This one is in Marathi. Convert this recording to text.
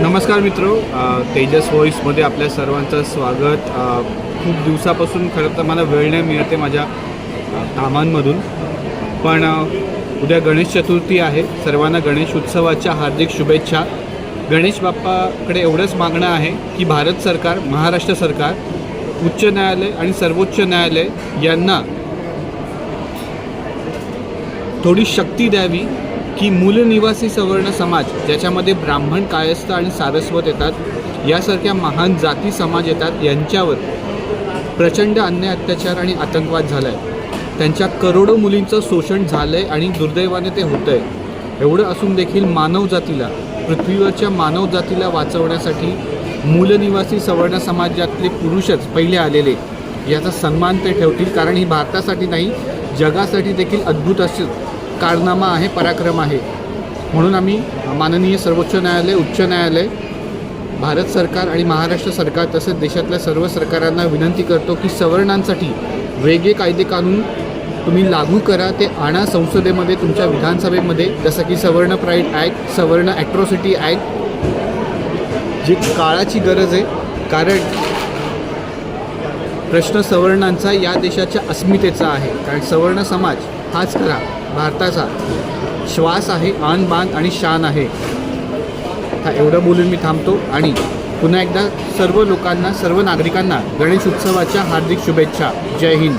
नमस्कार मित्रो तेजस व्हॉईसमध्ये आपल्या सर्वांचं स्वागत. खूप दिवसापासून खरं तर मला वेळ नाही मिळते माझ्या कामांमधून. पण उद्या गणेश चतुर्थी आहे. सर्वांना गणेश उत्सवाच्या हार्दिक शुभेच्छा. गणेश बाप्पाकडे एवढंच मागणं आहे की भारत सरकार महाराष्ट्र सरकार उच्च न्यायालय आणि सर्वोच्च न्यायालय यांना थोडी शक्ती द्यावी. की मूलनिवासी सवर्ण समाज ज्याच्यामध्ये ब्राह्मण कायस्थ आणि सारस्वत येतात यासारख्या महान जाती समाज येतात यांच्यावर प्रचंड अन्याय अत्याचार आणि आतंकवाद झाला आहे त्यांच्या करोडो मुलींचं शोषण झालं आहे आणि दुर्दैवाने ते होतं आहे एवढं असून देखील मानव जातीला पृथ्वीवरच्या मानव जातीला वाचवण्यासाठी मूलनिवासी सवर्ण समाजातले पुरुषच पहिले आलेले. याचा सन्मान ते ठेवतील कारण ही भारतासाठी नाही जगासाठी देखील अद्भुत असेल कारनामा आहे पराक्रम आहे. म्हणून आम्ही माननीय सर्वोच्च न्यायालय उच्च न्यायालय भारत सरकार आणि महाराष्ट्र सरकार तसेच देशातल्या सर्व सरकारांना विनंती करतो की सवर्णांसाठी वेगळे कायदे कानून तुम्ही लागू करा. ते आणा संसदेमध्ये तुमच्या विधानसभेमध्ये. जसं की Savarna pride act Savarna atrocity act जी काळाची गरज आहे. कारण प्रश्न सवर्णांचा या देशाच्या अस्मितेचा आहे. कारण सवर्ण समाज हाच खरा भारताचा श्वास आहे आन बान आणि शान आहे. हा एवढं बोलून मी थांबतो आणि पुन्हा एकदा सर्व लोकांना सर्व नागरिकांना गणेश उत्सवाच्या हार्दिक शुभेच्छा. जय हिंद.